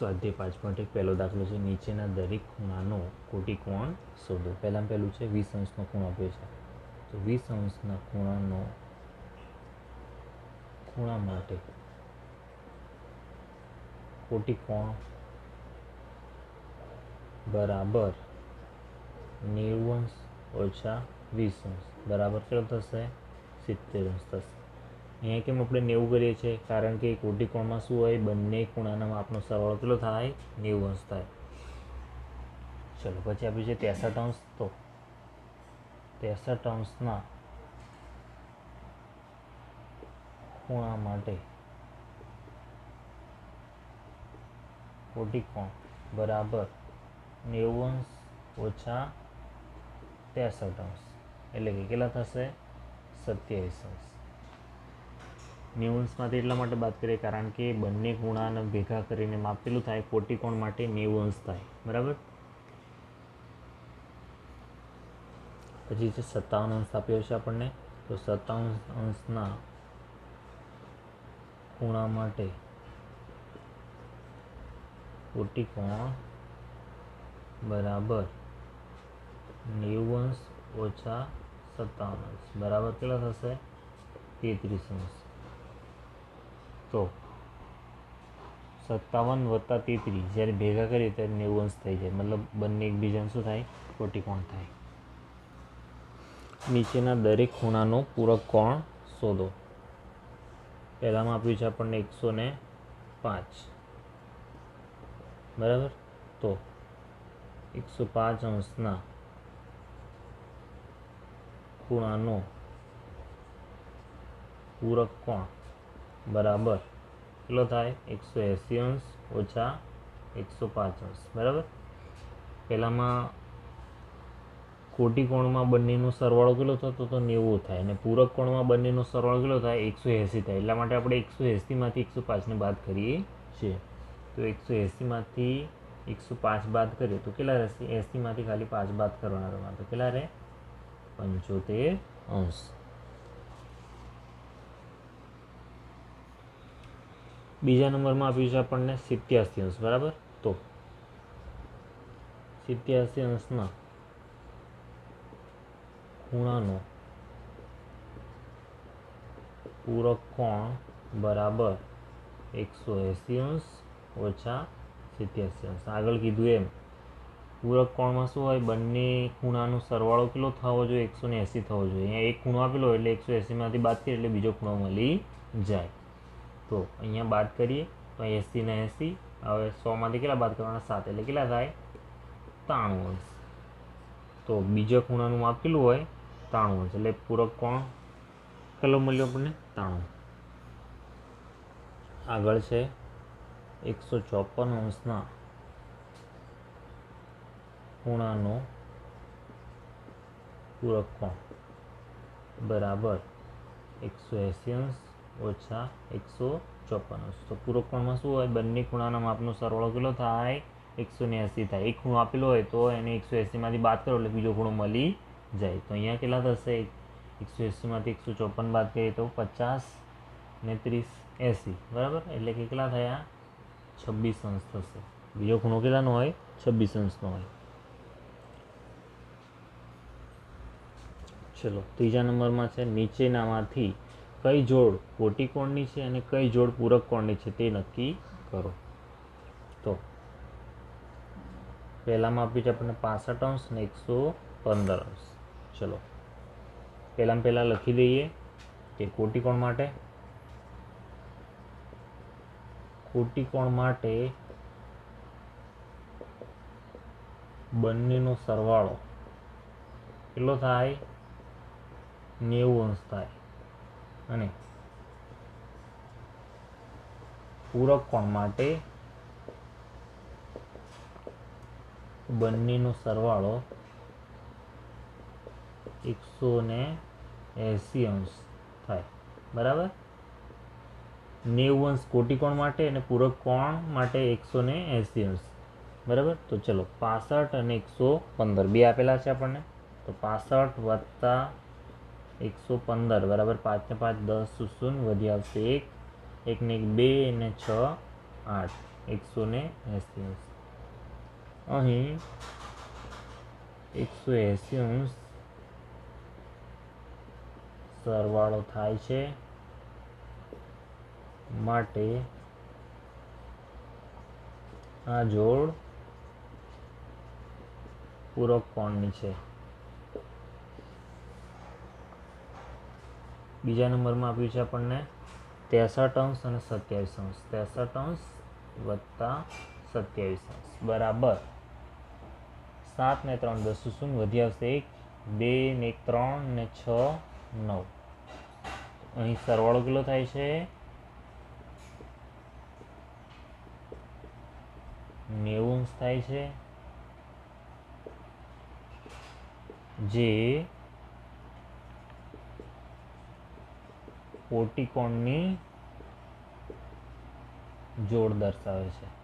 સ્વાધ્યાય પાંચ પોઈન્ટ એક પહેલો દાખલો છે, નીચેના દરેક ખૂણાનો કોટી કોણ શોધો. પહેલાં પહેલું છે, વીસ અંશનો ખૂણો આપ્યો છે. તો વીસ અંશના ખૂણાનો ખૂણા માટે કોટી કોણ બરાબર નેવું અંશ ઓછા વીસ અંશ. બરાબર કેટલો થશે? સિત્તેર અંશ થશે. અહીંયા કેમ આપણે નેવું કરીએ છીએ? કારણ કે કોટિકોણમાં શું હોય? બંને ખૂણાના માપનો સરવાળો કેટલો થાય? નેવું અંશ થાય. ચલો, પછી આપ્યું છે ત્રેસઠ અંશ, તો ત્રેસઠ અંશના ખૂણા માટે કોટિકોણ બરાબર નેવું અંશ ઓછા ત્રેસઠ અંશ. એટલે કે કેટલા થશે? સત્યાવીસ અંશ. નેવું એટલા માટે બાદ કરીએ કારણ કે બંને ખૂણાને ભેગા કરીને માપેલું થાય કોટી કોણ માટે નેવું અંશ થાય. બરાબર? પછી જે સત્તાવન અંશ આપ્યો છે આપણને, તો સત્તાવન અંશના ખૂણા માટે કોટી કોણ બરાબર નેવું અંશ ઓછા સત્તાવન અંશ. બરાબર કેટલા થશે? તેત્રીસ અંશ. તો સત્તાવન વત્તા તેત્રીસ, જ્યારે ભેગા કરીએ ત્યારે નેવું અંશ થઈ જાય. મતલબ બંને એકબીજાને શું થાય? કોટિકોણ થાય. નીચેના દરેક ખૂણાનો પૂરક કોણ? શોધો પહેલાંમાં આપ્યું છે આપણને એકસો ને પાંચ. બરાબર? તો એકસો પાંચ અંશના ખૂણાનો પૂરક કોણ? બરાબર. કેટલો થાય? એકસો એંસી અંશ ઓછા એકસો પાંચ અંશ. બરાબર? પહેલાંમાં કોટી કોણમાં બંનેનો સરવાળો કેટલો થતો તો નેવું થાય. અને પૂરક કોણમાં બંનેનો સરવાળો કેટલો થાય? એકસો એંસી થાય. એટલા માટે આપણે એકસો એંસીમાંથી એકસો પાંચને બાદ કરીએ છીએ. તો એકસો એંસીમાંથી એકસો પાંચ બાદ કરીએ તો કેટલા રહેશે? એંસીમાંથી ખાલી પાંચ બાદ કરવાના તમારે તો કેટલા રહે? પંચોતેર અંશ. બીજા નંબરમાં આપ્યું છે આપણને સિત્યાસી અંશ, બરાબર? તો સિત્યાસી અંશના ખૂણાનો પૂરક કોણ? બરાબર, એકસો એંસી અંશ ઓછા સિત્યાસી અંશ. આગળ કીધું એમ, પૂરક કોણમાં શું હોય? બંને ખૂણાનો સરવાળો કેટલો થવો જોઈએ? એકસો ને એંસી થવો જોઈએ. અહીંયા એક ખૂણો આપેલો એટલે એકસો એંસીમાંથી બાદ કરીએ એટલે બીજો ખૂણો મળી જાય. તો અહીંયા બાદ કરીએ. તો એંસી એસી એંસી. હવે સોમાંથી કેટલા બાદ કરવાના? સાત. એટલે કેટલા થાય? ત્રાણું અંશ. તો બીજા ખૂણાનું માપ કેટલું હોય? ત્રાણું અંશ. એટલે પૂરક કોણ? કેટલો મળ્યો આપણને? ત્રાણું. આગળ છે એકસો ચોપન અંશના ખૂણાનો પૂરક કોણ? બરાબર. એકસો એંસી અંશ. ઓછા એકસો ચોપન તો પૂરક કોણમાં શું હોય? બંને ખૂણાના માપનો સરવાળો કેટલો થાય? એકસો ને એંસી થાય. એક ખૂણો આપેલો હોય તો એને એકસો એંસીમાંથી બાદ કરો એટલે બીજો ખૂણો મળી જાય. તો અહીંયા કેટલા થશે? એકસો એંસીમાંથી એકસો ચોપન બાદ કરીએ તો પચાસ ને ત્રીસ એંસી. બરાબર? એટલે કેટલા થયા? છવ્વીસ અંશ થશે. બીજો ખૂણો કેટલાનો હોય? છવ્વીસ અંશનો હોય. ચલો, ત્રીજા નંબરમાં છે નીચેનામાંથી કઈ જોડ કોટિકોણની છે અને કઈ જોડ પૂરક કોણની છે તે નક્કી કરો. તો પહેલામાં આપ્યું છે આપણને પાસઠ અંશ ને એકસો પંદર અંશ. ચલો. પહેલામાં પહેલાં લખી દઈએ કે કોટિકોણ માટે? કોટિકોણ માટે બંનેનો સરવાળો કેટલો થાય? નેવું અંશ થાય. અને પૂરક કોણ માટે બંનેનો સરવાળો એકસો ને એંસી અંશ થાય. બરાબર? નેવું અંશ કોટિકોણ માટે અને પૂરક કોણ માટે એકસો ને એંસી અંશ. બરાબર? તો ચલો પાસઠ અને એકસો પંદર. બે આપેલા છે આપણને. તો પાસઠ વત્તા એકસો પંદર, બરાબર? પાંચને પાંચ, દસ, શૂન્ય વધી આવશે એક. એકને એક, બે, ને છ, આઠ. એકસો ને એંસી અંશ. અહીં એકસો એંસી અંશ સરવાળો થાય છે માટે આ જોડ પૂરક કોણની છે. બીજા નંબરમાં આપ્યું છે આપણને ત્રેસઠ અંશ અને સત્યાવીસ અંશ. ત્રેસઠ અંશ વત્તા સત્યાવીસ અંશ. બરાબર. સાત ને ત્રણ દસ શૂન્ય વધી આવશે એક, બે ને ત્રણ ને છ નવ. અહીં સરવાળો કેટલો થાય છે? નેવું અંશ થાય છે. જે કોટિકોણની જોડ દર્શાવે છે.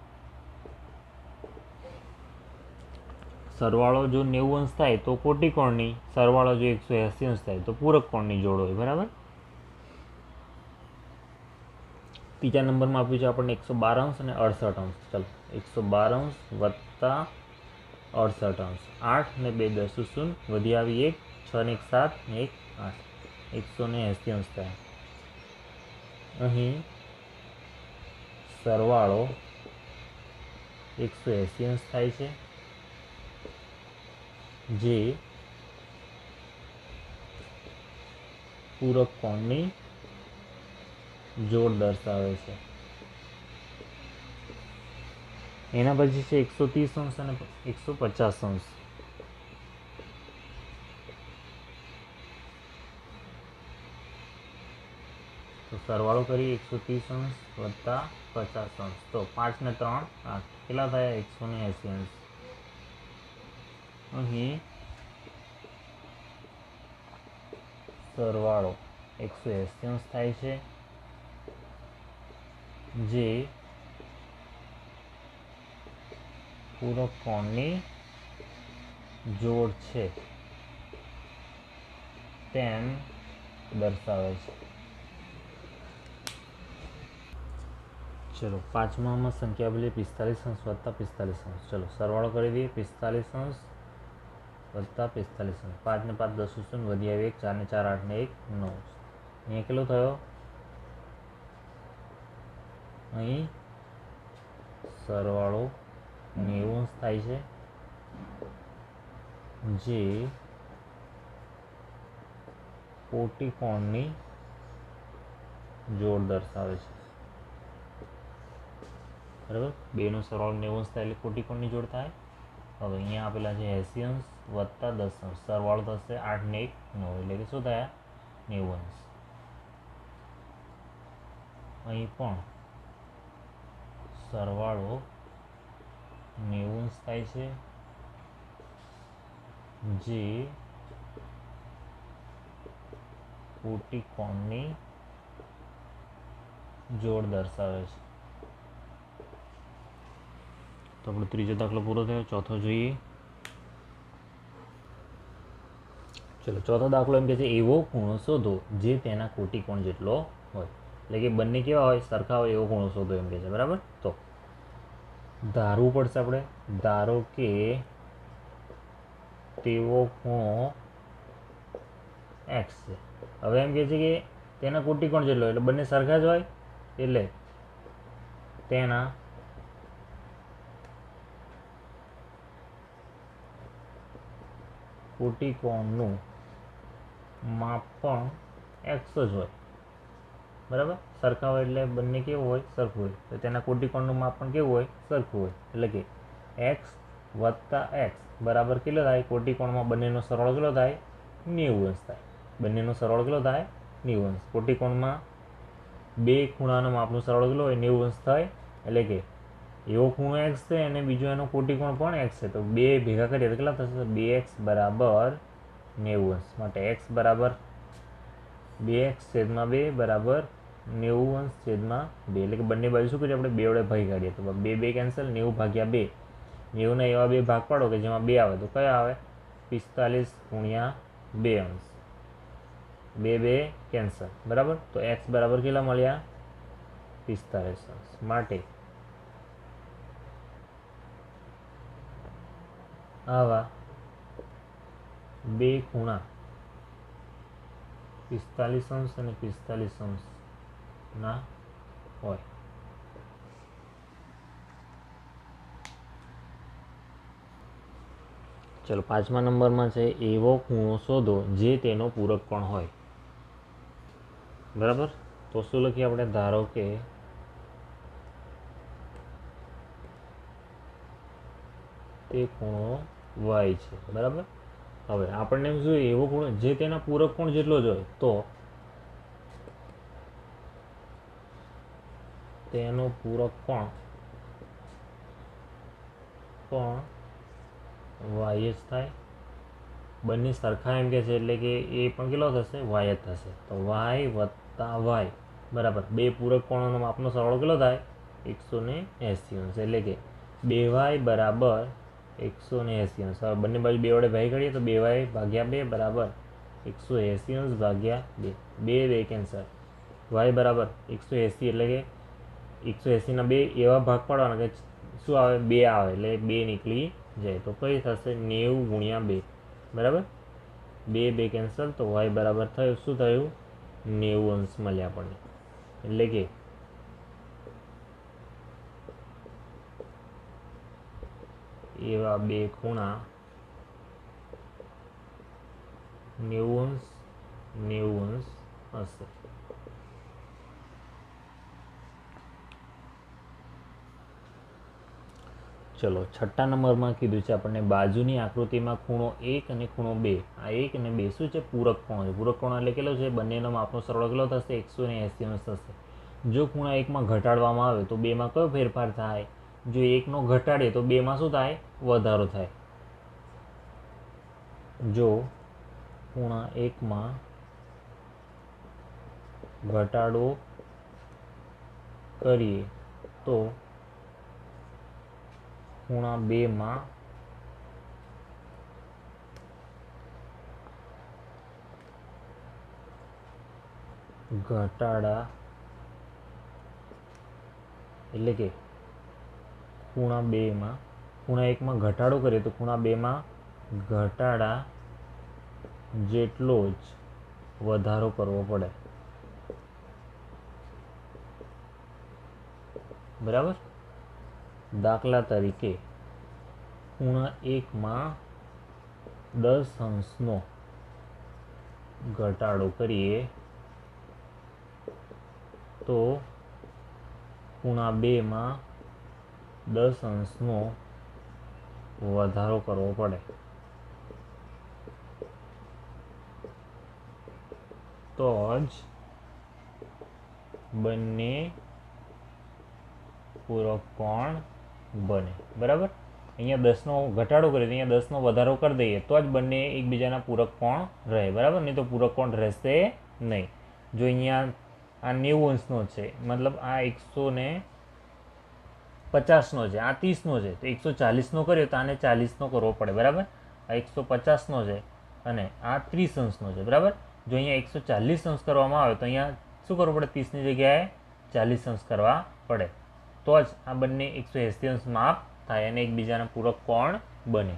સરવાળો જો નેવું અંશ થાય તો કોટિકોણની, સરવાળો જો એકસો એંસી અંશ થાય તો પૂરક કોણની જોડ હોય, બરાબર? ત્રીજા નંબરમાં આપ્યું છે આપણને એકસો બાર અંશ અને અડસઠ અંશ. ચાલો, એકસો બાર અંશ વત્તા અડસઠ અંશ. આઠ ને બે દસ શૂન્ય વધી આવી એક, છ ને એક સાત ને એક આઠ. એકસો ને એંસી અંશ થાય. અહીં સરવાળો એકસો એસી અંશ થાય છે, જે પૂરક કોણની જોડ દર્શાવે છે. એના પછી છે એકસો ત્રીસ અંશ અને એકસો પચાસ અંશ. સરવાળો કરી એકસો ત્રીસ અંશ વત્તા પચાસ અંશ. તો પાંચ ને ત્રણ, આઠ. કેટલા થયા? એકસો ને એંસી અંશ. અહીં સરવાળો એકસો એંસી અંશ થાય છે. જે પૂરક કોણની જોડ છે. તેમ દર્શાવે છે. ચલો, પાંચમામાં સંખ્યા બોલીએ, પિસ્તાલીસ અંશ વત્તા પિસ્તાલીસ અંશ. ચલો, સરવાળો કરી દઈએ, પિસ્તાલીસ અંશ વત્તા પિસ્તાલીસ અંશ. પાંચને પાંચ દસ શૂન્ય, વધી આવી એક ચારને ચાર આઠને એક, નવ. અહીંયા કેટલો થયો? અહીં સરવાળો નેવું અંશ થાય છે. જે કોટી કોણની જોડ દર્શાવે છે. બરાબર? બેનો સરવાળો નેવું થાય એટલે કોટી કોણની જોડ થાય? હવે અહીંયા આપેલા છે એસી અંશ વત્તા દસ અંશ. સરવાળો થશે આઠ ને એક નવ, એટલે કે શું થયા? નેવું અંશ. અહીં પણ સરવાળો નેવું થાય છે, જે કોટી કોણની જોડ દર્શાવે છે. તો આપણો ત્રીજો દાખલો પૂરો થયો, ચોથો જોઈએ. ચલો, ચોથો દાખલો એમ કે છે, એવો ખૂણો શોધો જે તેના કોટી કોણ જેટલો હોય. એટલે કે બંને કેવા હોય, સરખા હોય, એવો ખૂણો શોધો એમ કે છે, બરાબર? તો ધારવું પડશે આપણે. ધારો કે તેવો ખૂણો એક્સ છે. હવે એમ કહે છે કે તેના કોટી કોણ જેટલો એટલે બંને સરખા જ હોય. એટલે તેના કોટિકોણનું માપ પણ એક્સ જ હોય. બરાબર? સરખા હોય એટલે બંને કેવું હોય? સરખું હોય. તો તેના કોટિકોણનું માપ પણ કેવું હોય? સરખું હોય. એટલે કે એક્સ વત્તા એક્સ બરાબર કેટલો થાય? કોટિકોણમાં બંનેનો સરવાળો કેટલો થાય? નેવું અંશ થાય. બંનેનો સરવાળો કેટલો થાય? નેવું અંશ. કોટિકોણમાં બે ખૂણાનો માપનું સરવાળો કેટલો હોય? નેવું અંશ થાય. એટલે કે એવો ખૂણો એક્સ છે અને બીજો એનો કોટિકોણ પણ એક્સ છે. તો બે ભેગા કરીએ તો કેટલા થશે? બે એક્સ બરાબર નેવું અંશ માટે એક્સ બરાબર બે એક્સ છેદમાં બે બરાબર નેવું અંશ છેદમાં બે. એટલે કે બંને બાજુ શું કરીએ? આપણે બે વડે ભાગી કાઢીએ. તો બે બે કેન્સલ નેવું ભાગ્યા બે. નેવુંના એવા બે ભાગ પાડો કે જેમાં બે આવે. તો કયા આવે? પિસ્તાલીસ ગુણ્યા બે અંશ બે બે કેન્સલ બરાબર? તો એક્સ બરાબર કેટલા મળ્યા? પિસ્તાલીસ અંશ માટે આવા બે ખૂણા. પિસ્તાલીસ અંશ અને પિસ્તાલીસ અંશના હોય. ચલો, પાંચમા નંબરમાં છે, એવો ખૂણો શોધો જે તેનો પૂરક કોણ હોય. બરાબર? તો શું લખીએ આપણે? ધારો કે તે ખૂણો વાય છે, બરાબર? હવે આપણને એમ જોઈએ, એવો ખૂણો, જે તેના પૂરક કોણ જેટલો જ હોય, તો તેનો પૂરક કોણ? પણ વાય જ થાય. બંને સરખા એમ કે છે, એટલે કે એ પણ કેટલો થશે? વાય જ થશે. તો વાય વત્તા વાય, બરાબર. બે પૂરક કોણોનો માપનો સરવાળો કેટલો થાય? એકસો ને એંસી અંશ એટલે કે બે વાય બરાબર એકસો ને. એંસી અંશ હવે બંને બાજુ બે વડે ભાઈ કરીએ તો બે વાય ભાગ્યા બે બરાબર એકસો એંસી અંશ ભાગ્યા બે. બે બે કેન્સર વાય બરાબર એકસો એંસી એટલે કે એકસો એંસીના બે એવા ભાગ પાડવાના કે શું આવે? બે આવે એટલે બે નીકળી જાય. તો કઈ થશે? નેવું ગુણ્યા બે. બરાબર? બે બે કેન્સલ તો વાય બરાબર થયું. શું થયું? નેવું અંશ મળ્યા આપણને. એટલે કે એવા બે ખૂણા નેવું અંશ નેવું અંશ હશે. ચલો, છઠ્ઠા નંબરમાં કીધું છે આપણને બાજુની આકૃતિમાં ખૂણો એક અને ખૂણો બે. આ એક અને બે શું છે? પૂરક કોણ છે. પૂરક કોણ એટલે કેટલો છે? બંનેનો માપનો સરવાળો કેટલો થશે? એકસો ને એંસી થશે. જો ખૂણા એકમાં ઘટાડવામાં આવે તો બેમાં કયો ફેરફાર થાય? જો એકનો ઘટાડીએ તો બેમાં શું થાય? વધારો થાય. જો ખૂણા એકમાં ઘટાડો કરીએ તો ખૂણા બેમાં ઘટાડા એટલે કે ખૂણા બેમાં ખૂણા એકમાં ઘટાડો કરીએ તો ખૂણા બેમાં ઘટાડા જેટલો જ વધારો કરવો પડે. બરાબર? દાખલા તરીકે ખૂણા એકમાં દસ અંશનો ઘટાડો કરીએ તો ખૂણા બેમાં દસ અંશનો વધારો કરવો પડે. તો જ બંને પૂરક કોણ બને. બરાબર? અહીંયા દસનો ઘટાડો કરીએ અહીંયા દસનો વધારો કરી દઈએ તો જ બંને એકબીજાના પૂરક કોણ રહે. બરાબર? નહીં તો પૂરક કોણ રહેશે નહીં. જો અહીંયા આ નેવું અંશનો છે, મતલબ આ એકસો ને પચાસનો છે, આ ત્રીસનો છે, તો એકસો ચાલીસનો કર્યો તો આને ચાલીસનો કરવો પડે, બરાબર? આ એકસો પચાસનો છે અને આ ત્રીસ અંશનો છે, બરાબર? જો અહીંયા એકસો ચાલીસ અંશ કરવામાં આવે તો અહીંયા શું કરવું પડે? ત્રીસની જગ્યાએ ચાલીસ અંશ કરવા પડે. તો જ આ બંને એકસો એંસી અંશ માપ થાય અને એકબીજાના પૂરક કોણ બને.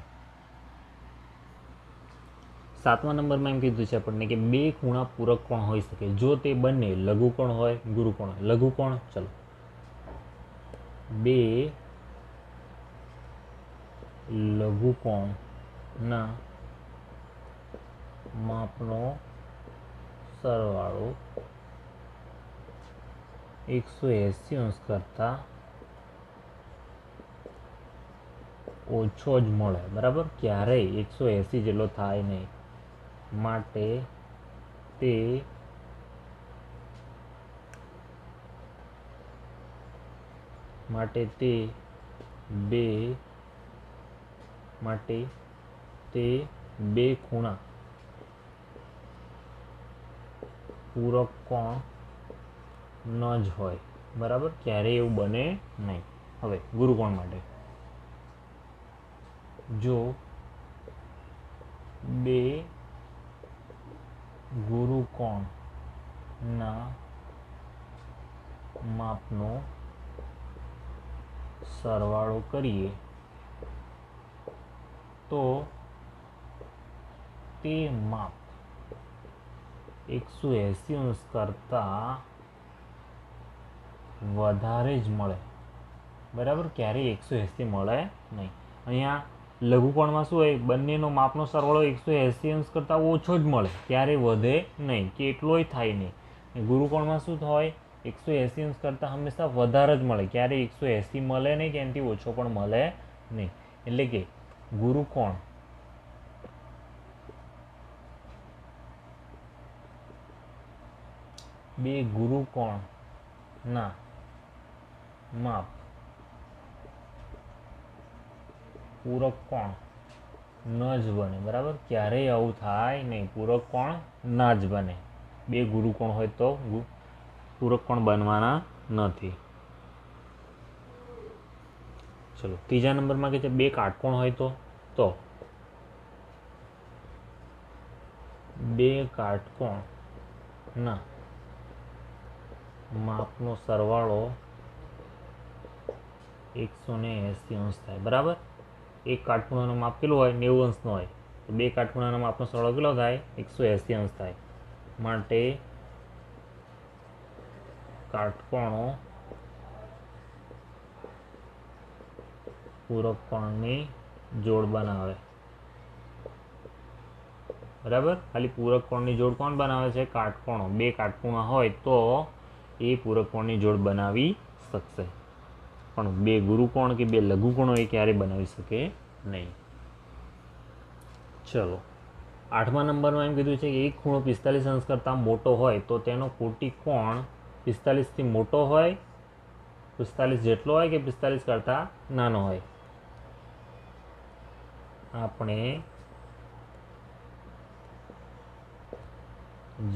સાતમા નંબરમાં એમ કીધું છે આપણને કે બે ખૂણા પૂરક કોણ હોઈ શકે? જો તે બંને લઘુ કોણ હોય, ગુરુકોણ હોય, લઘુકોણ, ચલો. બે લઘુકોણના માપનો સરવાળો એકસો એંસી અંશ કરતાં ઓછો જ મળે, બરાબર? ક્યારેય એકસો એંસી જેટલો થાય નહીં. માટે તે માટે તે બે માટે તે બે ખૂણા. પૂરક કોણ? ન જ હોય. બરાબર? ક્યારેય એવું બને નહીં. હવે, ગુરુકોણ માટે. જો બે ગુરુકોણના માપનો સરવાળો કરીએ, તો તે માપ એકસો એંસી અંશ કરતાં વધારે જ મળે. બરાબર? ક્યારેય એકસો એંસી મળે નહીં. અહીંયા લઘુકોણમાં શું હોય? બંનેનો માપનો સરવાળો એકસો એંસી અંશ કરતાં ઓછો જ મળે. ક્યારેય વધે નહીં. કે એટલોય થાય નહીં. ગુરુકોણમાં શું હોય એકસો એંસી અંશ કરતાં હંમેશા વધારે જ મળે. ક્યારે એકસો એંસી મળે નહીં કે એનાથી ઓછો પણ મળે નહીં. એટલે કે ગુરુકોણ બે ના. માપ. પૂરક કોણ? ન જ બને. બરાબર? ક્યારેય આવું થાય નહીં. પૂરક કોણ? ના જ બને. બે ગુરુ કોણ હોય તો? પૂરક પણ બનવાના નથી. ચલો, ત્રીજા નંબરમાં કે છે, બે કાટકોણ હોય તો? તો? બે કાટકોણના માપનો સરવાળો એકસો ને એંસી અંશ થાય. બરાબર? એક કાટખૂણાનો માપ કેટલું હોય? નેવું અંશનો હોય. તો બે કાટખૂણાનો માપનો સરવાળો કેટલો થાય? એકસો એંસી અંશ થાય. માટે કાટકોણો, પૂરક કોણની જોડ બનાવે. બરાબર? ખાલી પૂરક કોણની જોડ કોણ બનાવે છે? કાટકોણો. બે કાટકોણા હોય તો એ પૂરક કોણની જોડ બનાવી શકશે. પણ બે ગુરુકોણ કે બે લઘુકોણો એ ક્યારેય બનાવી શકે નહીં. ચલો. આઠમા નંબરમાં એમ કીધું છે કે એક ખૂણો પિસ્તાલીસ અંશ કરતાં મોટો હોય તો તેનો કોટી કોણ પિસ્તાલીસથી મોટો હોય, પિસ્તાલીસ જેટલો હોય કે પિસ્તાલીસ કરતાં નાનો હોય? આપણે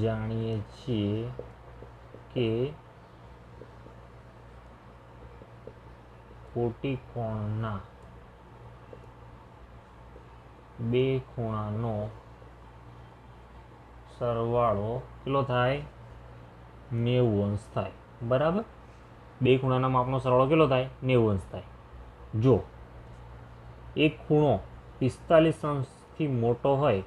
જાણીએ છીએ કે કોટી કોણના બે ખૂણાનો સરવાળો કેટલો થાય? નેવું અંશ થાય. બરાબર? બે ખૂણાના માપનો સરવાળો કેટલો થાય? નેવું અંશ થાય. જો એક ખૂણો પિસ્તાલીસ અંશથી મોટો હોય,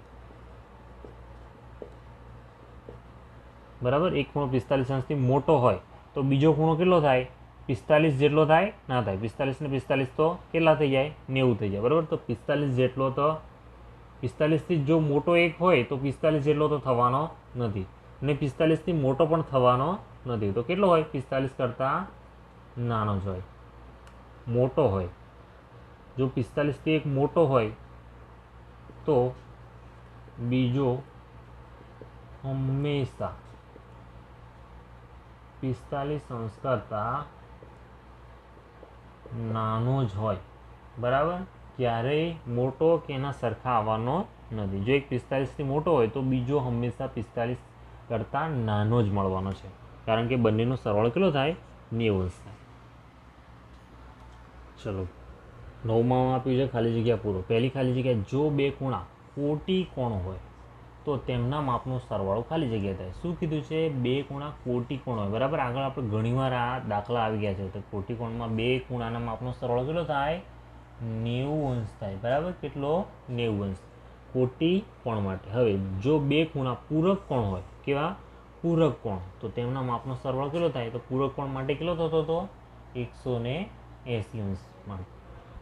બરાબર? એક ખૂણો પિસ્તાલીસ અંશથી મોટો હોય, તો બીજો ખૂણો કેટલો થાય? પિસ્તાલીસ જેટલો થાય, ના થાય. પિસ્તાલીસ ને પિસ્તાલીસ તો કેટલા થઈ જાય? નેવું થઈ જાય. બરાબર? તો પિસ્તાલીસ જેટલો તો, પિસ્તાલીસથી જો મોટો એક હોય, તો પિસ્તાલીસ જેટલો તો થવાનો નથી. અને પિસ્તાલીસથી મોટો પણ થવાનો નથી. તો કેટલો હોય? પિસ્તાલીસ કરતાં નાનો જ હોય. મોટો હોય. જો પિસ્તાલીસથી એક મોટો હોય, તો બીજો હંમેશા પિસ્તાલીસ અંશ કરતાં નાનો જ હોય. બરાબર? ક્યારેય મોટો કે એના સરખા આવવાનો નથી. જો એક પિસ્તાલીસથી મોટો હોય, તો બીજો હંમેશા પિસ્તાલીસ કરતાં નાનો જ મળવાનો છે. કારણ કે બંનેનો સરવાળો કેટલો થાય? નેવું અંશ થાય. ચલો. નવમાં આપ્યું છે ખાલી જગ્યા પૂરો. પહેલી ખાલી જગ્યા, જો બે ખૂણા કોટી કોણ હોય, તો તેમના માપનો સરવાળો ખાલી જગ્યા થાય. શું કીધું છે? બે ખૂણા કોટી કોણ હોય. બરાબર? આગળ આપણે ઘણીવાર આ દાખલા આવી ગયા છે. તો કોટી કોણમાં બે ખૂણાના માપનો સરવાળો કેટલો થાય? નેવું અંશ થાય. બરાબર? કેટલો? નેવું અંશ. કોટી કોણ માટે? હવે, જો બે ખૂણા પૂરક કોણ હોય કેવા? પૂરક કોણ? તો તેમના માપનો સરવાળો કેટલો થાય? તો પૂરક કોણ માટે કેટલો થતો હતો? એકસો ને એંસી અંશ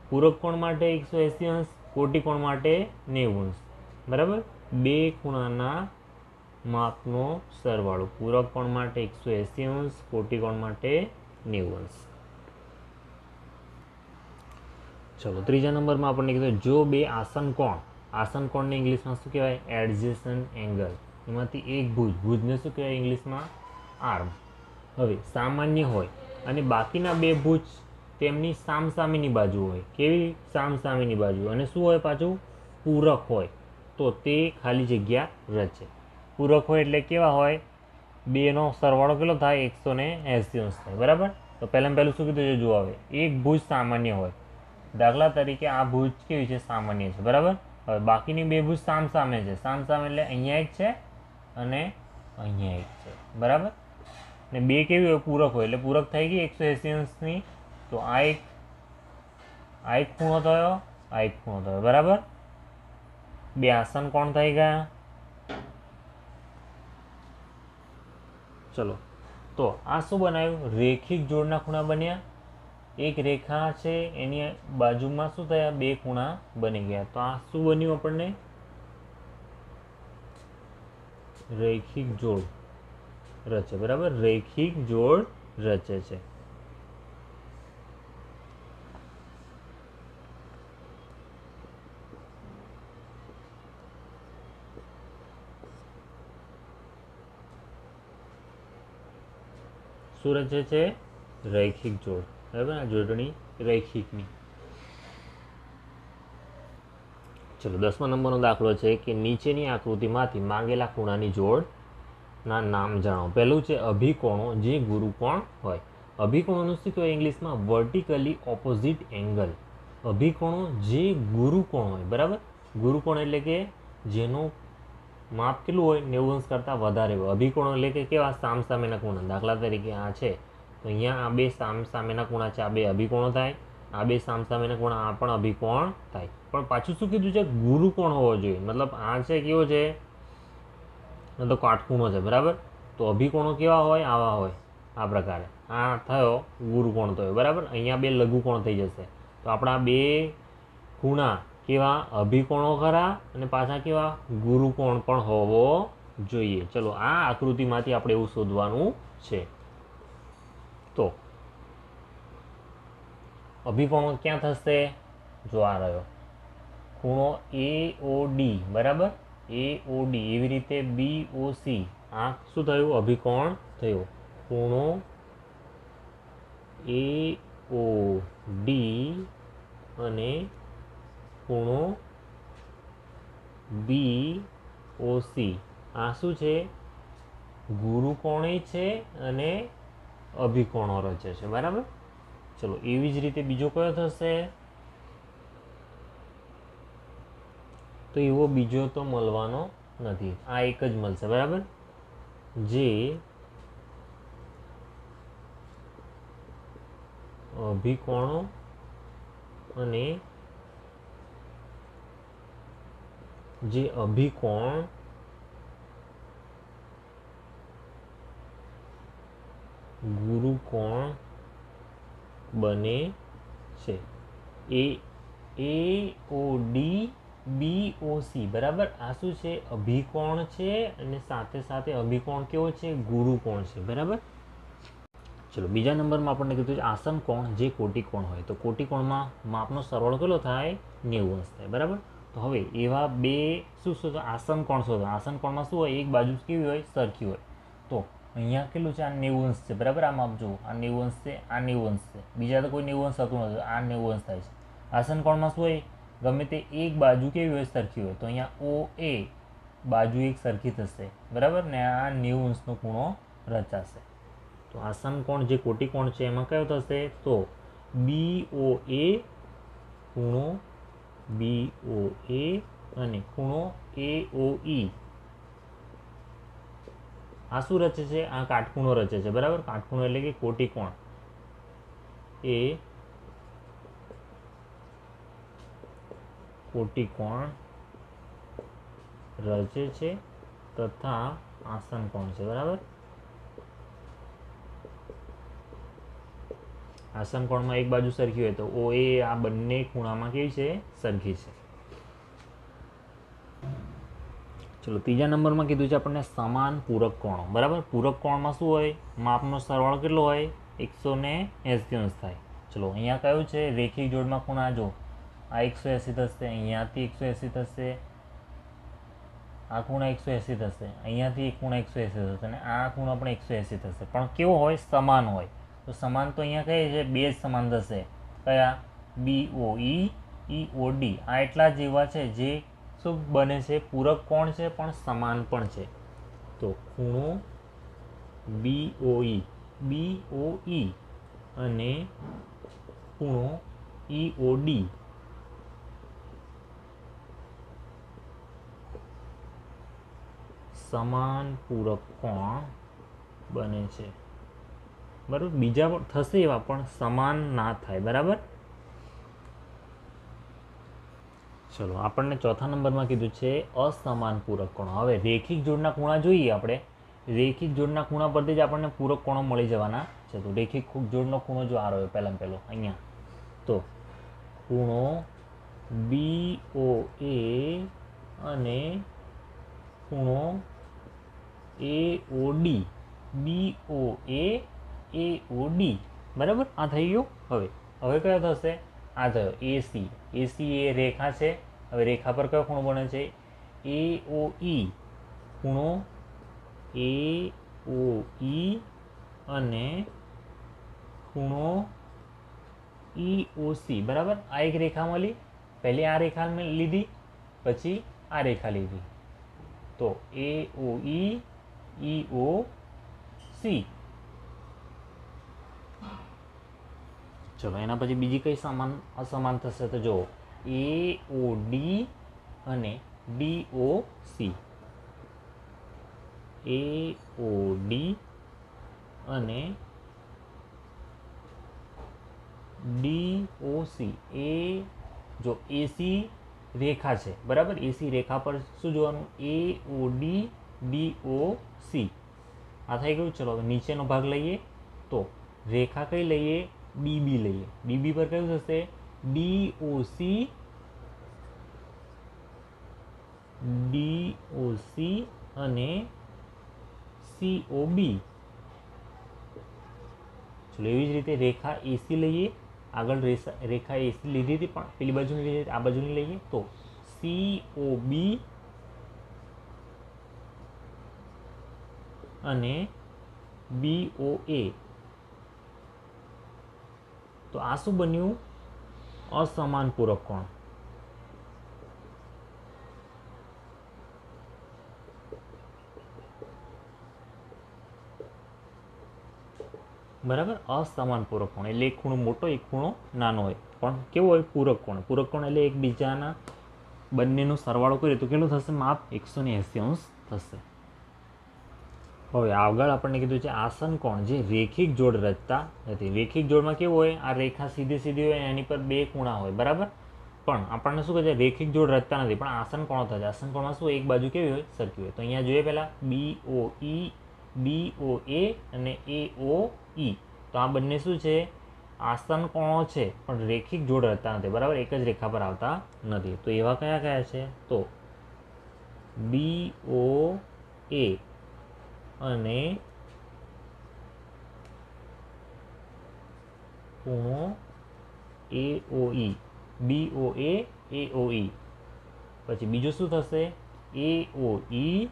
પૂરક કોણ માટે એકસો એંસી અંશ? કોટી કોણ માટે નેવું અંશ? બરાબર? બે ખૂણાના માપનો સરવાળો. પૂરક કોણ માટે એકસો એંસી અંશ? કોટી કોણ માટે નેવું અંશ? ચલો, ત્રીજા નંબરમાં આપણને કીધું જો બે આસન કોણ? આસન કોણને ઇંગ્લિશમાં શું કહેવાય? Adjacent angle. એમાંથી એક ભુજ, ભુજને શું કહેવાય ઇંગ્લિશમાં? આર્મ. હવે, સામાન્ય હોય અને બાકીના બે ભુજ તેમની સામસામેની બાજુ હોય. કેવી સામસામેની બાજુ? અને શું હોય પાછું? પૂરક હોય. તો તે ખાલી જગ્યા રચે. પૂરક હોય એટલે કેવા હોય? બેનો સરવાળો કેટલો થાય? એકસો ને એંસી અંશ થાય. બરાબર? તો પહેલાં પહેલું શું કીધું? છે જુઓ હવે. એક ભુજ સામાન્ય હોય. દાખલા તરીકે આ ભુજ કેવી છે? સામાન્ય છે. બરાબર? હવે બાકીની બે ભુજ સામ સામે છે. સામ સામે એટલે અહીંયા એક છે અને અહીંયા એક છે. બરાબર? ને બે કેવી હોય? પૂરક હોય. એટલે પૂરક થઈ ગઈ એકસો એંસી અંશની. તો આ એક આ એક ખૂણો થયો, આ એક ખૂણો થયો. બરાબર? બે આસન કોણ થઈ ગયા? ચલો. તો આ શું બનાવ્યું રેખિક જોડના ખૂણા બન્યા. એક રેખા છે, એની બાજુમાં શું થયા? બે ખૂણા બની ગયા. તો આ શું બન્યું આપણને? રૈખિક જોડ રચે, બરાબર? રૈખિક જોડ રચે છે. શું રચે છે? રૈખિક જોડ. બરાબર? આ જોડણી રૈખિકની. ચલો, દસમા નંબરનો દાખલો છે કે નીચેની આકૃતિમાંથી માંગેલા ખૂણાની જોડના નામ જણાવો. પહેલું છે અભિકોણો, જે ગુરુકોણ હોય. અભિકોણોનું શું કહેવાય ઇંગ્લિશમાં? વર્ટિકલી ઓપોઝિટ એંગલ અભિકોણો જે ગુરુકોણ હોય, બરાબર? ગુરુકોણ એટલે કે જેનું માપ કેટલું હોય? નેવું કરતાં વધારે હોય. અભિકોણો એટલે કે કેવા? સામ સામેના ખૂણા. દાખલા તરીકે આ છે. તો અહીંયા આ બે સામ સામેના ખૂણા છે, આ બે અભિકોણો થાય. આ બે સામ સામેના ખૂણા આ પણ અભિકોણ થાય. પણ પાછું શું કીધું છે? ગુરુકોણ હોવો જોઈએ? મતલબ આ છે કેવો છે? મતલબ કાટખૂણો છે, બરાબર? તો અભિકોણો કેવા હોય? આવા હોય, આ પ્રકારે. આ થયો ગુરુકોણ થયો બરાબર? અહીંયા બે લઘુકોણ થઈ જશે. તો આપણા બે ખૂણા કેવા? અભિકોણો ખરા અને પાછા કેવા? ગુરુકોણ પણ હોવો જોઈએ. ચલો, આ આકૃતિમાંથી આપણે એવું શોધવાનું છે. તો અભિકોણો ક્યાં થશે? જો આ રહ્યો. ખૂણો એ ઓ ડી બરાબર? એ ઓ ડી એવી રીતે બી ઓ સી આ શું થયું? અભિકોણ થયો. ખૂણો એ ઓ ડી અને ખૂણો બી ઓ સી આ શું છે? ગુરુકોણે છે અને અભિકોણો રચે છે, બરાબર? ચલો, એવી જ રીતે બીજો કયો થશે? તો એવો બીજો તો મળવાનો નથી. આ એક જ મળશે, બરાબર? જે અભિકોણો અને જે અભિકોણ ગુરુકોણ બને છે. એ A, O, D, B, O, C, બરાબર? આ શું છે? અભિકોણ છે અને સાથે સાથે અભિકોણ કેવો છે? ગુરુકોણ છે, બરાબર? ચલો, બીજા નંબરમાં આપણને કીધું છે આસન કોણ જે કોટિકોણ હોય. તો કોટિકોણમાં માપનો સરવાળો કેટલો થાય? નેવું અંશ થાય, બરાબર? તો હવે એવા બે શું શોધો? આસન કોણ શોધો? આસન કોણમાં શું હોય? એક બાજુ કેવી હોય? સરખી હોય. તો અહીંયા કેટલું છે? આ નેવું છે. બરાબર? આમ આપ જુઓ. આ નેવું છે, આ નેવું છે. બીજા તો કોઈ નેવું અંશ થતું નથી આ નેવું થાય છે. આસન કોણમાં શું હોય? ગમે તે એક બાજુ કેવી હોય સરખી હોય, તો અહીંયા ઓ એ બાજુ એક સરખી થશે. બરાબર? ને આ નેવું ખૂણો રચાશે. તો આસન કોણ જે કોટી કોણ છે, એમાં કયો થશે? તો બી ઓ એ ખૂણો, બી ઓ એ અને ખૂણો એ ઓ ઈ. આ શું રચે છે, આ કાટખૂણો રચે છે, બરાબર? કાટખૂણો એટલે કે કોટિકોણ એ કોટિકોણ રચે છે તથા આસન કોણ છે, બરાબર? આસન કોણમાં એક બાજુ સરખી હોય તો ઓ એ આ બંને ખૂણામાં કેવી છે? સરખી છે. ચલો, ત્રીજા નંબરમાં કીધું છે આપણને સમાન પૂરક કોણો. બરાબર? પૂરક કોણમાં શું હોય? માપનો સરવાળો કેટલો હોય? એકસો ને એંસી અંશ થાય. ચલો, અહીંયા કયું છે? રેખી જોડમાં ખૂણા જો આ એકસો એંસી થશે, અહીંયાથી એકસો એંસી થશે. આ ખૂણા એકસો એંસી થશે, અહીંયાથી એક ખૂણા એકસો એંસી થશે અને આ ખૂણો પણ એકસો એંસી થશે. પણ કેવો હોય? સમાન હોય. તો સમાન તો અહીંયા કહે છે? બે જ સમાન થશે. કયા? B O E E O D. આ એટલા જ એવા છે જે શું બને છે, પૂરક કોણ છે? પણ સમાન પણ છે. તો ખૂણો બી ઓ ઈ બી ઓ ઈ અને ખૂણો ઈ ઓ ડી સમાન પૂરક કોણ બને છે? બરાબર? બીજા થશે એવા, પણ સમાન ના થાય. બરાબર? ચલો, આપણને ચોથા નંબરમાં કીધું છે, અસમાન પૂરક કોણો? હવે રેખિક જોડના ખૂણા જોઈએ આપણે. રેખિક જોડના ખૂણા પરથી જ આપણને પૂરક કોણો મળી જવાના છે. તો રેખિક જોડનો ખૂણો જો આ રહ્યો પહેલાં પહેલો, અહીંયા. તો ખૂણો બી ઓ એ અને ખૂણો એ ઓ ડી બી ઓ એ ઓ ડી બરાબર? આ થઈ ગયું? હવે. હવે કયો થશે? આ થયો એસી એસી એ રેખા છે. હવે રેખા પર કયો ખૂણો બને છે? એ ઓ ઈ ખૂણો એ ઓ ઈ અને ખૂણો ઈ ઓ સી બરાબર? આ એક રેખા મળી. પહેલી આ રેખા મેં લીધી, પછી આ રેખા લીધી. તો એ ઓ ઈ ઓ સી ચલો એના પછી બીજી કઈ સમાન, અસમાન થશે તો જો એ ઓ ડી અને D O C A O D અને ડી ઓ સી એ જો એસી રેખા છે, બરાબર? એસી રેખા પર શું જોવાનું? A O D D O C આ થઈ ગયું? ચલો, હવે નીચેનો ભાગ લઈએ. તો રેખા કઈ લઈએ? ડીબી લઈએ ડીબી પર કયું થશે? D O C D O C અને સી ઓ બી ચલો એવી જ રીતે રેખા એસી લઈએ. આગળ રેખા એસી લીધી હતી પણ પેલી બાજુની લીધી આ બાજુની લઈએ તો સી ઓ બી અને બી ઓ એ તો આ શું બન્યું અસમાન પૂરક કોણ? બરાબર? અસમાન પૂરક કોણ? એટલે એક ખૂણો મોટો એક ખૂણો નાનો હોય. પણ કેવો હોય? પૂરક કોણ? પૂરક કોણ એટલે એકબીજાના બંનેનો સરવાળો કરીએ તો કેટલું થશે? માપ એકસો એંસી અંશ થશે. હવે આગળ આપણને કીધું છે આસન કોણ? જે રેખિક જોડ રચતા નથી. રેખિક જોડમાં કેવું હોય? આ રેખા સીધી સીધી હોય, એની પર બે ખૂણા હોય, બરાબર? પણ આપણને શું કહે છે? રેખિક જોડ રચતા નથી. પણ આસન કોણો થાય છે. આસન કોણમાં શું એક બાજુ કેવી હોય? સરખી હોય. તો અહીંયા જોઈએ પહેલાં બી ઓ ઈ બી ઓ એ અને એ ઓ ઈ તો આ બંને શું છે? આસન કોણો છે, પણ રેખિક જોડ રચતા નથી. બરાબર? એક જ રેખા પર આવતા નથી. તો એવા કયા કયા છે? તો બી ઓ એ અને ખૂણો એ ઈ બી ઓ એ એ ઈ પછી બીજું શું થશે? એ ઓ ઈ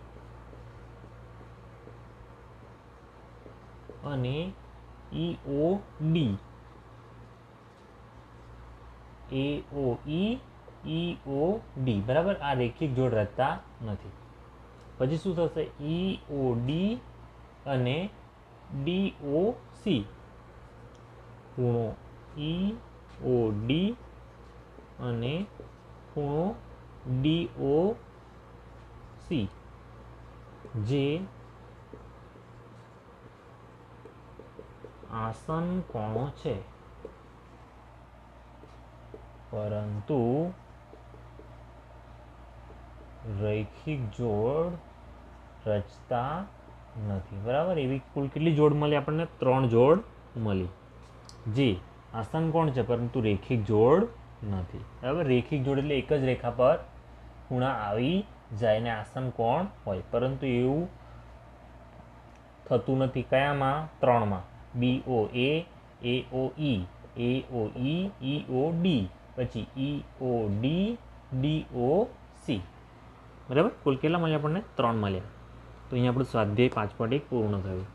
અને ઈ ઓ ડી એ O E E O D બરાબર? આ રેખિક જોડ રચતા નથી. પછી શું થશે? ઈ ઓ ડી અને ડી ઓ સી ખૂણો ઈ ઓ ડી અને ખૂણો ડી ઓ સી જે આસન કોણો છે. પરંતુ રૈખિક જોડ રચતા નથી. બરાબર? એવી કુલ કેટલી જોડ મળી આપણને? ત્રણ જોડ મળી. જે, આસન કોણ છે? પરંતુ રેખિક જોડ નથી. બરાબર? રેખિક જોડ એટલે એક જ રેખા પર ખૂણા આવી જાય ને આસન કોણ હોય. પરંતુ એવું થતું નથી. કયામાં? ત્રણમાં. B O A A O E, A O E E O D. પછી E O D D O C. બરાબર? કુલ કેટલા મળ્યા આપણને? ત્રણ મળ્યા તો અહીંયા આપણું સ્વાધ્યાય પાંચ પોઈન્ટ એક પૂર્ણ થયું.